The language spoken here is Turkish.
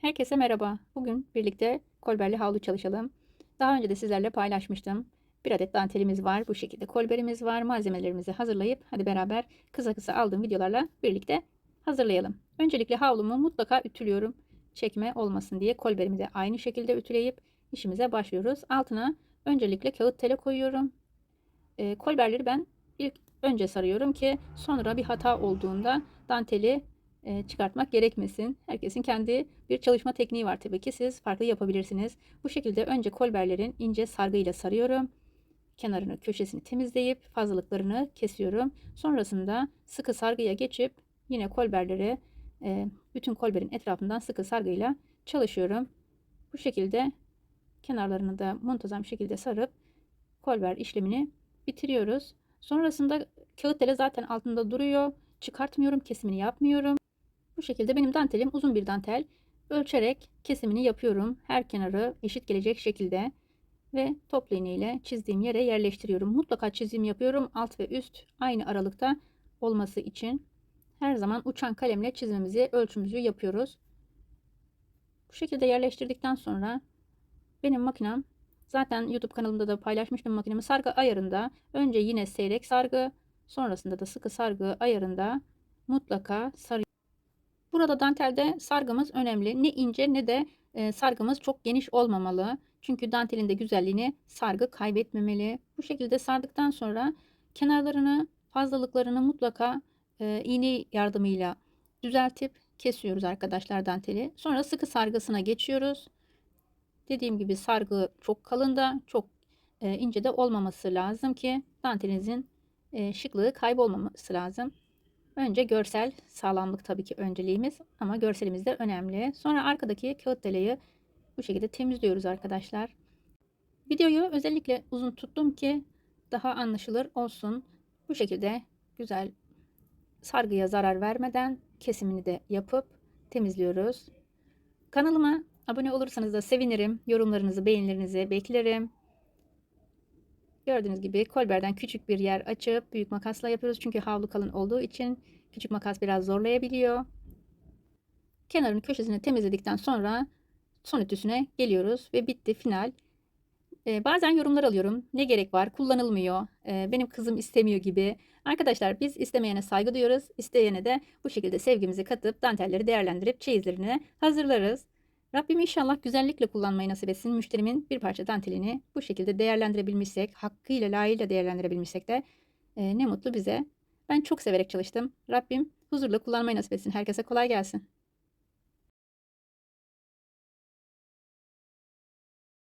Herkese merhaba. Bugün birlikte kolberli havlu çalışalım. Daha önce de sizlerle paylaşmıştım. Bir adet dantelimiz var. Bu şekilde kolberimiz var. Malzemelerimizi hazırlayıp hadi beraber kısa kısa aldığım videolarla birlikte hazırlayalım. Öncelikle havlumu mutlaka ütülüyorum. Çekme olmasın diye kolberimi de aynı şekilde ütüleyip işimize başlıyoruz. Altına öncelikle kağıt tele koyuyorum. E, kolberleri ben ilk önce sarıyorum ki sonra bir hata olduğunda danteli e, çıkartmak gerekmesin. Herkesin kendi bir çalışma tekniği var tabii ki. Siz farklı yapabilirsiniz. Bu şekilde önce kolberlerin ince sargıyla sarıyorum. Kenarını, köşesini temizleyip fazlalıklarını kesiyorum. Sonrasında sıkı sargıya geçip yine kolberleri e, bütün kolberin etrafından sıkı sargıyla çalışıyorum. Bu şekilde kenarlarını da muntazam şekilde sarıp kolber işlemini bitiriyoruz. Sonrasında kağıt tele zaten altında duruyor. Çıkartmıyorum, kesimini yapmıyorum. Bu şekilde benim dantelim uzun bir dantel. Ölçerek kesimini yapıyorum. Her kenarı eşit gelecek şekilde ve toplu ile çizdiğim yere yerleştiriyorum. Mutlaka çizim yapıyorum. Alt ve üst aynı aralıkta olması için her zaman uçan kalemle çizmemizi, ölçümüzü yapıyoruz. Bu şekilde yerleştirdikten sonra benim makinem zaten YouTube kanalımda da paylaşmıştım makinemi sargı ayarında. Önce yine seyrek sargı, sonrasında da sıkı sargı ayarında mutlaka sarı Burada dantelde sargımız önemli. Ne ince ne de e, sargımız çok geniş olmamalı. Çünkü dantelin de güzelliğini sargı kaybetmemeli. Bu şekilde sardıktan sonra kenarlarını, fazlalıklarını mutlaka e, iğne yardımıyla düzeltip kesiyoruz arkadaşlar danteli. Sonra sıkı sargısına geçiyoruz. Dediğim gibi sargı çok kalın da çok e, ince de olmaması lazım ki dantelinizin e, şıklığı kaybolmaması lazım. Önce görsel sağlamlık tabii ki önceliğimiz ama görselimiz de önemli. Sonra arkadaki kağıt deleği bu şekilde temizliyoruz arkadaşlar. Videoyu özellikle uzun tuttum ki daha anlaşılır olsun. Bu şekilde güzel sargıya zarar vermeden kesimini de yapıp temizliyoruz. Kanalıma abone olursanız da sevinirim. Yorumlarınızı, beğenilerinizi beklerim. Gördüğünüz gibi kolberden küçük bir yer açıp büyük makasla yapıyoruz. Çünkü havlu kalın olduğu için küçük makas biraz zorlayabiliyor. Kenarını köşesini temizledikten sonra son ütüsüne geliyoruz ve bitti final. Ee, bazen yorumlar alıyorum. Ne gerek var? Kullanılmıyor. Ee, benim kızım istemiyor gibi. Arkadaşlar biz istemeyene saygı duyuyoruz. İsteyene de bu şekilde sevgimizi katıp dantelleri değerlendirip çeyizlerini hazırlarız. Rabbim inşallah güzellikle kullanmayı nasip etsin. Müşterimin bir parça dantelini bu şekilde değerlendirebilmişsek, hakkıyla layığıyla değerlendirebilmişsek de e, ne mutlu bize. Ben çok severek çalıştım. Rabbim huzurla kullanmayı nasip etsin. Herkese kolay gelsin.